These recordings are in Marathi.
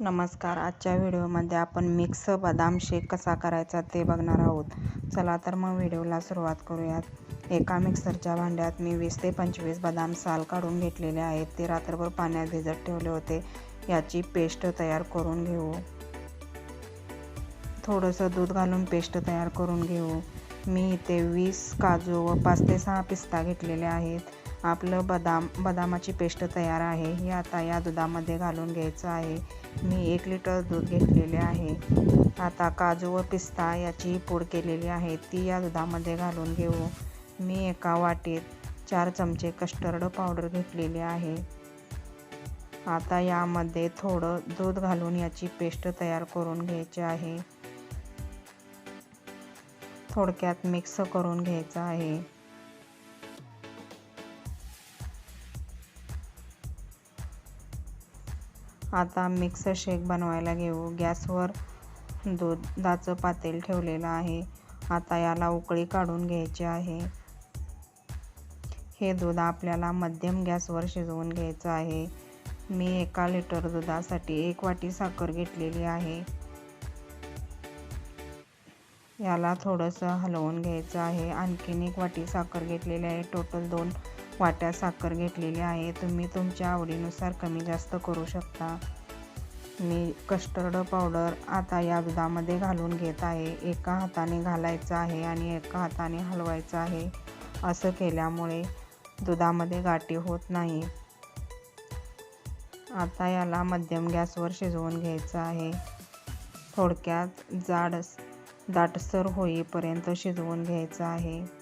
नमस्कार. आजच्या व्हिडिओमध्ये आपण मिक्स बदाम शेक कसा करायचा ते बघणार आहोत. चला तर मग व्हिडिओला सुरुवात करूयात. एका मिक्सरच्या भांड्यात मी वीस ते पंचवीस बदाम साल काढून घेतलेले आहेत. ते रात्रभर पाण्यात भिजत ठेवले होते. याची पेस्ट तयार करून घेऊ. थोडंसं दूध घालून पेस्ट तयार करून घेऊ. मी इथे वीस काजू व पाच ते सहा पिस्ता घेतलेले आहेत. आपलं बदाम बदामाची पेस्ट तयार आहे. हे आता या दुधामध्ये घालून घ्यायचं आहे. मी एक लिटर दूध घेतलेले आहे. आता काजू व पिस्ता याची पूड केलेली आहे. ती या दुधामध्ये घालून घेऊ. मी एका वाटीत चार चमचे कस्टर्ड पावडर घेतलेली आहे. आता यामध्ये थोडं दूध घालून याची पेस्ट तयार करून घ्यायची आहे. थोडक्यात मिक्स करून घ्यायचं आहे. आता मिक्स शेक बनवायला घेऊ. गॅसवर दुधाचं पातेल ठेवलेलं आहे. आता याला उकळी काढून घ्यायची आहे. हे दूध आपल्याला मध्यम गॅसवर शिजवून घ्यायचं आहे. मी एका लिटर दुधासाठी एक वाटी साखर घेतलेली आहे. याला थोडंसं हलवून घ्यायचं आहे. आणखीन एक वाटी साखर घेतलेली आहे. टोटल दोन वाट्या साखर घेतलेली आहे तुम्ही तुमच्या आवडीनुसार कमी जास्त करू शकता. मी कस्टर्ड पावडर आता या दुधामध्ये घालून घेत आहे. एका हाताने घालायचं आहे आणि एका हाताने हलवायचं आहे. असं केल्यामुळे दुधामध्ये गाठी होत नाही. आता याला मध्यम गॅसवर शिजवून घ्यायचं आहे. थोडक्यात जाड दाटसर होईपर्यंत शिजवून घ्यायचं आहे.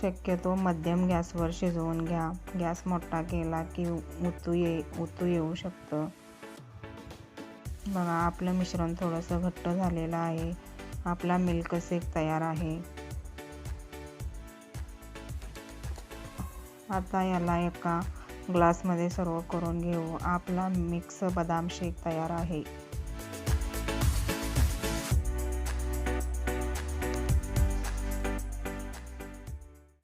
शक्यतो मध्यम गॅसवर शिजवून घ्या. गॅस मोठा केला की उतू ये उतू येऊ शकतं. बघा आपलं मिश्रण थोडंसं घट्ट झालेलं आहे. आपला मिल्क शेक तयार आहे. आता याला एका ग्लासमध्ये सर्व करून घेऊ. आपला मिक्स बदाम शेक तयार आहे.